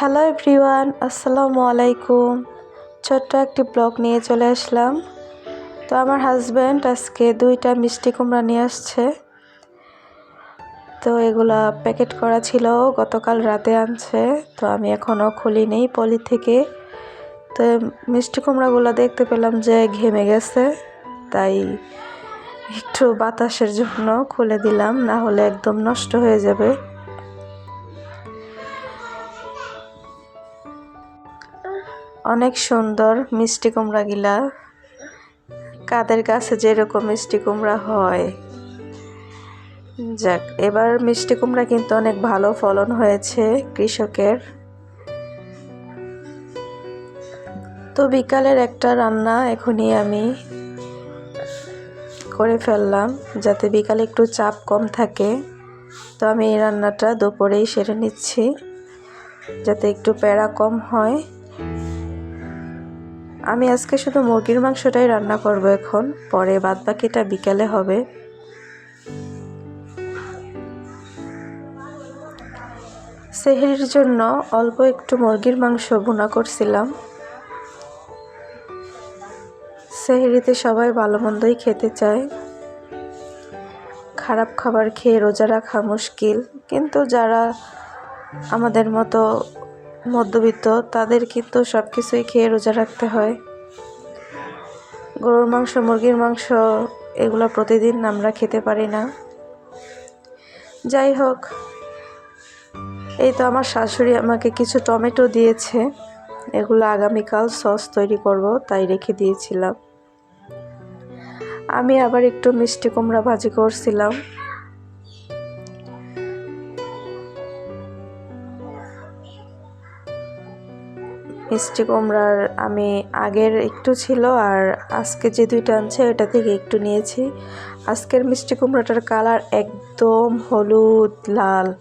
Hello everyone আসসালামু আলাইকুম ছোট্ট একটি ব্লগ নিয়ে চলে আসলাম। তো আমার হাজব্যান্ড আজকে দুইটা মিষ্টি কুমড়া নিয়ে আসছে। তো এগুলা প্যাকেট করা ছিল, গতকাল রাতে আনছে, তো আমি এখনও খুলিনি পলি থেকে। তো মিষ্টি কুমড়াগুলো দেখতে পেলাম যে ঘেমে গেছে, তাই একটু বাতাসের জন্য খুলে দিলাম, না হলে একদম নষ্ট হয়ে যাবে। অনেক সুন্দর মিষ্টি কুমড়া গিলা। কাদের কাছে যেরকম মিষ্টি কুমড়া হয়। যাক, এবার মিষ্টি কুমড়া কিন্তু অনেক ভালো ফলন হয়েছে কৃষকের। তো বিকালের একটা রান্না এখনই আমি করে ফেললাম, যাতে বিকালে একটু চাপ কম থাকে। তো আমি এই রান্নাটা দুপুরেই সেরে নিচ্ছি, যাতে একটু প্যারা কম হয়। আমি আজকে শুধু মুরগির মাংসটাই রান্না করব এখন, পরে বাদ বাকিটা বিকালে হবে। সেহেরির জন্য অল্প একটু মুরগির মাংস বোনা করছিলাম। সেহেরিতে সবাই ভালো মন্দই খেতে চায়। খারাপ খাবার খেয়ে রোজা রাখা মুশকিল, কিন্তু যারা আমাদের মতো মধ্যবিত্ত, তাদের কিন্তু সব কিছুই খেয়ে রোজা রাখতে হয়। গরুর মাংস, মুরগির মাংস, এগুলো প্রতিদিন আমরা খেতে পারি না। যাই হোক, এই তো আমার শাশুড়ি আমাকে কিছু টমেটো দিয়েছে। এগুলো আগামীকাল সস তৈরি করব, তাই রেখে দিয়েছিলাম। আমি আবার একটু মিষ্টি কুমড়া ভাজি করছিলাম। মিষ্টি কুমড়ার আমি আগের একটু ছিল আর আজকে যে দুইটা আনছে এটা থেকে একটু নিয়েছি। আজকের মিষ্টি কুমড়াটার কালার একদম হলুদ, লাল।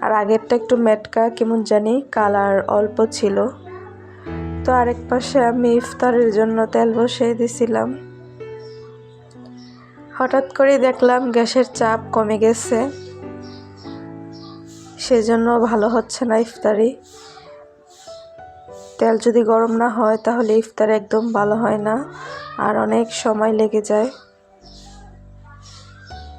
আর আগেরটা একটু মেটকা, কেমন জানি কালার অল্প ছিল। তো আরেক পাশে আমি ইফতারের জন্য তেল বসিয়ে দিছিলাম। হঠাৎ করে দেখলাম গ্যাসের চাপ কমে গেছে। সেজন্য ভালো হচ্ছে না ইফতারি। তেল যদি গরম না হয়, তাহলে ইফতার একদম ভালো হয় না। আর অনেক সময় লেগে যায়।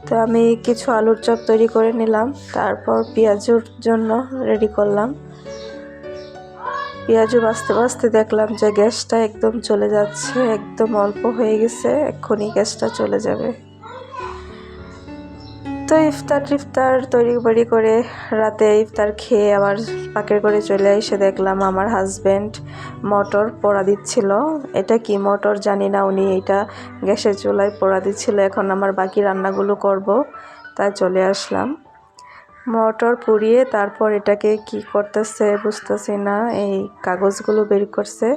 তো আমি কিছু আলুর চপ তৈরি করে নিলাম। তারপর পেঁয়াজুর জন্য রেডি করলাম। পেঁয়াজু বাঁচতে বাঁচতে দেখলাম যে গ্যাসটা একদম চলে যাচ্ছে, একদম অল্প হয়ে গেছে। এক্ষুনি গ্যাসটা চলে যাবে। তো ইফতার টিফতার তৈরি বাড়ি করে রাতে ইফতার খেয়ে আবার পাকের করে চলে এসে দেখলাম আমার হাজব্যান্ড মটর পোড়া দিচ্ছিল। এটা কি মটর? জানি না উনি এটা গ্যাসের চুলায় পোড়া দিচ্ছিল। এখন আমার বাকি রান্নাগুলো করব। তাই চলে আসলাম। মটর পুড়িয়ে তারপর এটাকে কি করতেছে বুঝতেছি না। এই কাগজগুলো বের করছে।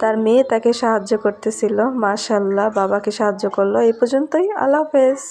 তার মেয়ে তাকে সাহায্য করতেছিল। মাশাল্লাহ বাবাকে সাহায্য করল। এই পর্যন্তই। আল্লাহ হাফেজ।